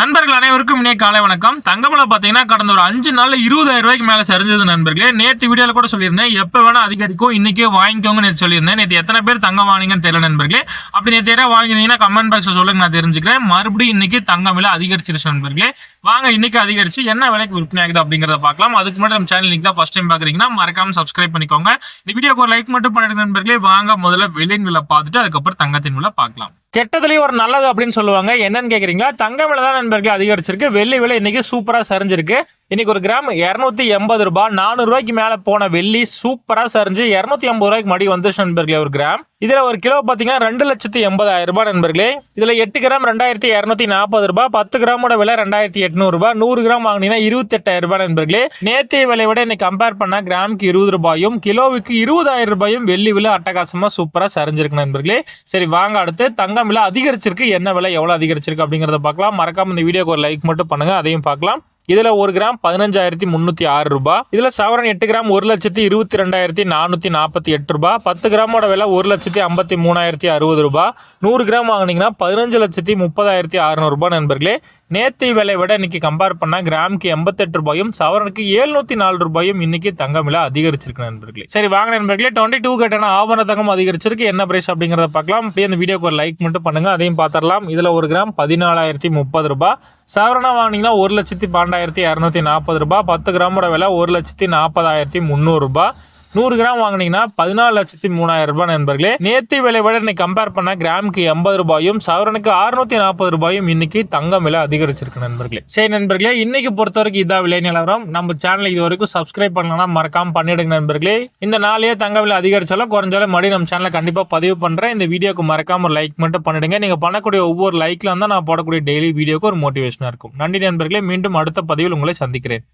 நண்பர்கள் அனைவருக்கும் இணைய காலை வணக்கம். தங்கமலை பார்த்தீங்கன்னா கடந்த ஒரு அஞ்சு நாளில் இருபதாயிரம் ரூபாய்க்கு மேலே சரிஞ்சது நண்பர்களே. நேற்று வீடியோவில் கூட சொல்லியிருந்தேன். எப்போ வேணால் அதிகரிக்கும் இன்றைக்கே வாங்கிக்கோங்க நேற்று சொல்லியிருந்தேன். நேற்று எத்தனை பேர் தங்கம் வாங்கினீங்கன்னு தெரியல நண்பர்களே. அப்படி நேற்று யாராவது வாங்கினீங்கன்னா கமெண்ட் பாக்ஸில் சொல்லுங்க நான் தெரிஞ்சுக்கிறேன். மறுபடியும் இன்றைக்கி தங்கம் விலை அதிகரிச்சிருச்சு நண்பர்களே. வாங்க இன்னைக்கு அதிகரிச்சு என்ன விலைக்கு விற்பனை ஆகுது அப்படிங்கிறத பார்க்கலாம். அதுக்கு முன்னாடி நம்ம சேனல் தான் ஃபஸ்ட் டைம் பார்க்குறீங்கன்னா மறக்காம சப்ஸ்கிரைப் பண்ணிக்கோங்க. இந்த வீடியோக்கு ஒரு லைக் மட்டும் பண்ணிடுங்க நண்பர்களே. வாங்க முதல்ல விலையின் விலை பார்த்துட்டு அதுக்கப்புறம் தங்கத்தின் விலை பார்க்கலாம். கெட்டதுலேயும் ஒரு நல்லது அப்படின்னு சொல்லுவாங்க. என்னன்னு கேட்குறீங்களா தங்க விலை தான் நண்பர்களே அதிகரிச்சிருக்கு. வெள்ளி விலை இன்றைக்கி சூப்பராக சரிஞ்சிருக்கு. இன்றைக்கி ஒரு கிராம் இரநூத்தி எண்பது ரூபாய் நானூறு ரூபாய்க்கு போன வெள்ளி சூப்பராக சரிஞ்சு இரநூத்தி எண்பது ரூபாய்க்கு மடி வந்துச்சு நண்பர்களே ஒரு கிராம். இதில் ஒரு கிலோ பார்த்தீங்கன்னா ரெண்டு லட்சத்தி எண்பதாயிரம் ரூபாய் நண்பர்களே. இதில் எட்டு கிராம் ரெண்டாயிரத்தி இரநூத்தி நாற்பது ரூபாய் பத்து கிராமோட விலை ரெண்டாயிரத்தி எட்நூறுபா நூறு கிராம் வாங்கினீங்கன்னா இருபத்தெட்டாயிரம் ரூபாய் நண்பர்களே. நேற்றைய விலையை விட இன்னைக்கு கம்பேர் பண்ணால் கிராமுக்கு இருபது ரூபாயும் கிலோவுக்கு இருபதாயிரம் ரூபாயும் வெள்ளி விலை அட்டகாசமாக சூப்பராக சரிஞ்சிருக்கு நண்பர்களே. சரி வாங்க அடுத்து தங்கம் விலை அதிகரிச்சிருக்கு என்ன விலை எவ்வளோ அதிகரிச்சிருக்கு அப்படிங்கிறத பார்க்கலாம். மறக்காம இந்த வீடியோக்கு ஒரு லைக் மட்டும் பண்ணுங்கள் அதையும் பார்க்கலாம். இதுல ஒரு கிராம் பதினஞ்சாயிரத்தி முந்நூற்றி ஆறு ரூபாய் இதுல சவரன் எட்டு கிராம் ஒரு லட்சத்தி இருபத்தி ரெண்டாயிரத்தி நானூற்றி நாற்பத்தி எட்டு ரூபாய் பத்து கிராமோட விலை ஒரு லட்சத்தி ஐம்பத்தி மூணாயிரத்தி அறுபது ரூபாய் நூறு கிராம் வாங்குனீங்கன்னா பதினஞ்சு லட்சத்தி முப்பதாயிரத்தி அறுநூறுபா நண்பர்களே. நேற்று விலை விட இன்னைக்கு கம்பேர் பண்ணால் கிராமுக்கு எண்பத்தெட்டு ரூபாயும் சவரனுக்கு எழுநூத்தி நாலு ரூபாயும் இன்னைக்கு தங்கம் விலை அதிகரிச்சிருக்கு நண்பர்களே. சரி வாங்க நண்பர்களே டுவெண்ட்டி டூ கேட்டான ஆபரண தங்கம் அதிகரிச்சிருக்கு. என்ன பிரைஸ் அப்படிங்கிறத பார்க்கலாம். அப்படியே அந்த வீடியோக்கு ஒரு லைக் மட்டும் பண்ணுங்க. அதையும் பார்த்துடலாம். இதில் ஒரு கிராம் பதினாலாயிரத்தி முப்பது ரூபாய் சவரனா வாங்கினீங்கன்னா ஒரு லட்சத்தி பன்னெண்டாயிரத்தி இரநூத்தி நாற்பது ரூபாய் பத்து கிராமோட விலை ஒரு லட்சத்தி நாற்பதாயிரத்தி முந்நூறுரூபா நூறு கிராம் வாங்குனீங்கன்னா பதினாலு லட்சத்தி மூணாயிரம் ரூபாய் நண்பர்களே. நேற்று விலை விட இன்னைக்கு கம்பேர் பண்ண கிராமுக்கு எண்பது ரூபாயும் சவரனுக்கு அறுநூத்தி நாற்பது ரூபாயும் இன்னைக்கு தங்கம் விலை அதிகரிச்சிருக்கு நண்பர்களே. சரி நண்பர்களே இன்னைக்கு பொறுத்த வரைக்கும் இதான் விலை நிலவரம். நம்ம சேனல் இது வரைக்கும் சப்ஸ்கிரைப் பண்ணலாம் மறக்காம பண்ணிடுங்க நண்பர்களே. இந்த நாளையே தங்க விலை அதிகரிச்சாலும் குறைஞ்சாலும் மறுபடியும் நம்ம சேனலை கண்டிப்பா பதிவு பண்றேன். இந்த வீடியோக்கு மறக்காம ஒரு லைக் மட்டும் பண்ணிடுங்க. நீங்க பண்ணக்கூடிய ஒவ்வொரு லைக்ல தான் நான் போடக்கூடிய டெய்லி வீடியோக்கு ஒரு மோட்டிவேஷனா இருக்கும். நன்றி நண்பர்களே மீண்டும் அடுத்த பதிவில் உங்களை சந்திக்கிறேன்.